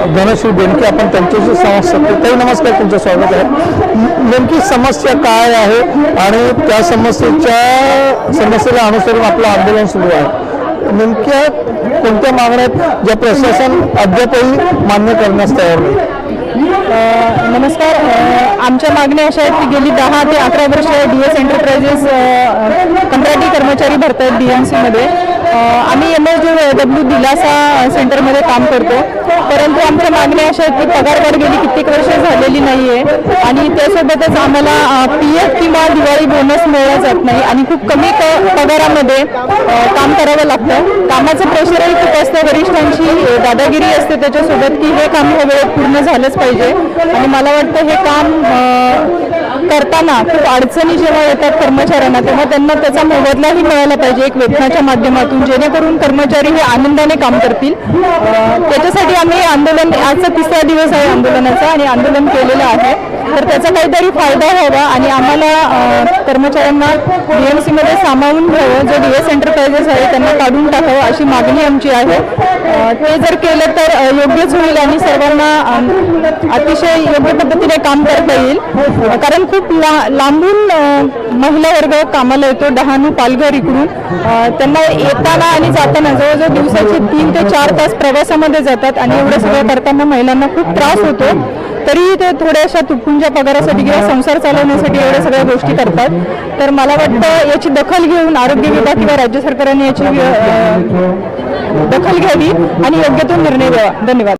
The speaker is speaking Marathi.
धनश्री बेनके आपण त्यांच्याशी संवाद साधतो ताई नमस्कार तुमचं स्वागत आहे. नेमकी समस्या काय आहे? आणि त्या समस्येच्या समस्येला अनुसरून आपलं आंदोलन सुरू आहे. नेमक्या कोणत्या मागण्या आहेत? ज्या प्रशासन अद्यापही मान्य करण्यास तयार नाही. नमस्कार. आमच्या मागण्या अशा आहेत की गेली दहा ते अकरा वर्ष डी एस एंटरप्राइजेस कंत्राटी कर्मचारी भरत आहेत डी एम सीमध्ये आम्ही एम एस डब्ल्यू दिलासा सेंटरमध्ये काम करतो. परंतु आमच्या मागण्या अशा आहेत की पगारवाढ गेली कित्येक वर्ष झालेली नाही आहे आणि त्यासोबतच आम्हाला पी एफ किंवा दिवाळी बोनस मिळला जात नाही. आणि खूप कमी पगारामध्ये काम करावं लागतं. कामाचं प्रेशरही खूप असतं. वरिष्ठांची दादागिरी असते त्याच्यासोबत की हे काम हो, ह्या वेळेत पूर्ण झालंच पाहिजे. आणि मला वाटतं हे काम करताना खूप अडचणी जेव्हा येतात कर्मचाऱ्यांना तेव्हा त्यांना त्याचा मोबदलाही मिळाला पाहिजे एक वेतनाच्या माध्यमातून जेणेकरून कर्मचारी हे आनंदाने काम करतील. त्याच्यासाठी आम्ही आंदोलन आजचा तिसरा दिवस आहे आंदोलनाचा आणि आंदोलन केलेलं आहे. तर त्याचा काहीतरी फायदा व्हावा आणि आम्हाला कर्मचाऱ्यांना डीएमसीमध्ये सामावून घ्यावं जे डी एस एंटरप्राइजेस आहे त्यांना काढून टाकावं अशी मागणी आमची आहे. ते जर केलं तर योग्यच होईल आणि सर्वांना अतिशय योग्य पद्धतीने काम करता येईल. कारण खूप ला लांबून महिला वर्ग कामाला येतो डहाणू पालघर इकडून. त्यांना येताना आणि जाताना जवळजवळ दिवसाचे तीन ते चार तास प्रवासामध्ये जातात आणि एवढं सगळं करताना महिलांना खूप त्रास होतो. तरी ते थोड्याशा तुटपुंच्या पगारासाठी किंवा संसार चालवण्यासाठी एवढ्या सगळ्या गोष्टी करतात. तर मला वाटतं याची दखल घेऊन आरोग्य विभाग किंवा राज्य सरकारने याची दखल घ्यावी आणि योग्य तो निर्णय द्यावा धन्यवाद.